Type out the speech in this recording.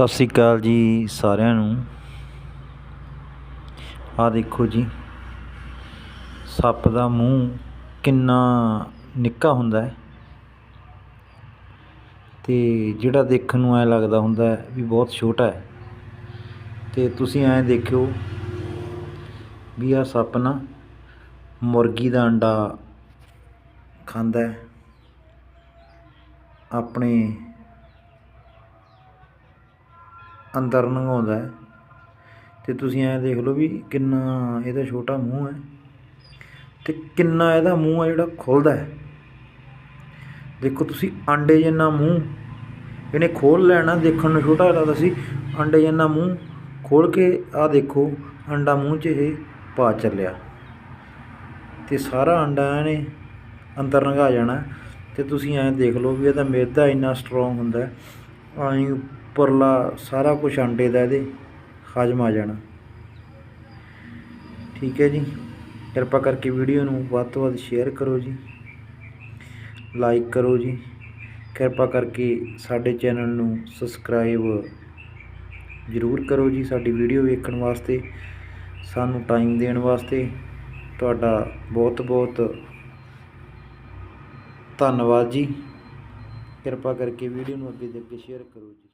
ਸਤਿ ਸ਼੍ਰੀ ਅਕਾਲ ਜੀ ਸਾਰਿਆਂ ਨੂੰ। ਆਹ ਦੇਖੋ ਜੀ, ਸੱਪ ਦਾ ਮੂੰਹ ਕਿੰਨਾ ਨਿੱਕਾ ਹੁੰਦਾ ਹੈ। ਤੇ ਜਿਹੜਾ ਦੇਖਣ ਨੂੰ ਐ ਲੱਗਦਾ ਹੁੰਦਾ ਹੈ ਵੀ ਬਹੁਤ ਛੋਟਾ ਹੈ। ਤੇ ਤੁਸੀਂ ਐਂ ਦੇਖਿਓ ਵੀ ਆਹ ਸੱਪ ਨਾ ਮੁਰਗੀ ਦਾ ਅੰਡਾ ਖਾਂਦਾ ਹੈ। ਆਪਣੇ ਅੰਦਰ ਲੰਘਾਉਂਦਾ ਹੈ। ਤੇ ਤੁਸੀਂ ਐਂ ਦੇਖ ਲਓ ਵੀ ਕਿੰਨਾ ਇਹਦਾ ਛੋਟਾ ਮੂੰਹ ਹੈ ਤੇ ਕਿੰਨਾ ਇਹਦਾ ਮੂੰਹ ਹੈ ਜਿਹੜਾ ਖੁੱਲਦਾ ਹੈ। ਦੇਖੋ ਤੁਸੀਂ ਆਂਡੇ ਜਿੰਨਾ ਮੂੰਹ ਇਹਨੇ ਖੋਲ ਲੈਣਾ, ਦੇਖਣ ਨੂੰ ਛੋਟਾ ਲੱਗਦਾ ਸੀ ਆਂਡੇ ਜਿੰਨਾ ਮੂੰਹ ਖੋਲ ਕੇ ਆਹ ਦੇਖੋ ਅੰਡਾ ਮੂੰਹ 'ਚ ਇਹ ਪਾ ਚੱਲਿਆ। ਤੇ ਸਾਰਾ ਅੰਡਾ ਇਹਨੇ ਅੰਦਰ ਲੰਘਾ ਜਾਣਾ। ਤੇ ਤੁਸੀਂ ਐਂ ਦੇਖ ਲਓ ਵੀ ਇਹਦਾ ਮੇਦਾ ਇੰਨਾ ਸਟਰੋਂਗ ਹੁੰਦਾ ਐਂ ਉੱਪਰਲਾ ਸਾਰਾ ਕੁਝ ਅੰਡੇ ਦਾ ਇਹਦੇ, ਹਜਮ ਆ ਜਾਣਾ। ਠੀਕ ਹੈ ਜੀ। ਕਿਰਪਾ ਕਰਕੇ ਵੀਡੀਓ ਨੂੰ ਵੱਧ ਤੋਂ ਵੱਧ ਸ਼ੇਅਰ ਕਰੋ ਜੀ। ਲਾਈਕ ਕਰੋ ਜੀ। ਕਿਰਪਾ ਕਰਕੇ ਸਾਡੇ ਚੈਨਲ ਨੂੰ ਸਬਸਕ੍ਰਾਈਬ ਜ਼ਰੂਰ ਕਰੋ ਜੀ ਸਾਡੀ ਵੀਡੀਓ ਵੇਖਣ ਵਾਸਤੇ। ਸਾਨੂੰ ਟਾਈਮ ਦੇਣ ਵਾਸਤੇ ਤੁਹਾਡਾ ਬਹੁਤ ਬਹੁਤ ਧੰਨਵਾਦ ਜੀ। ਕਿਰਪਾ ਕਰਕੇ ਵੀਡੀਓ ਨੂੰ ਅੱਗੇ ਦੇ ਅੱਗੇ ਸ਼ੇਅਰ ਕਰੋ ਜੀ।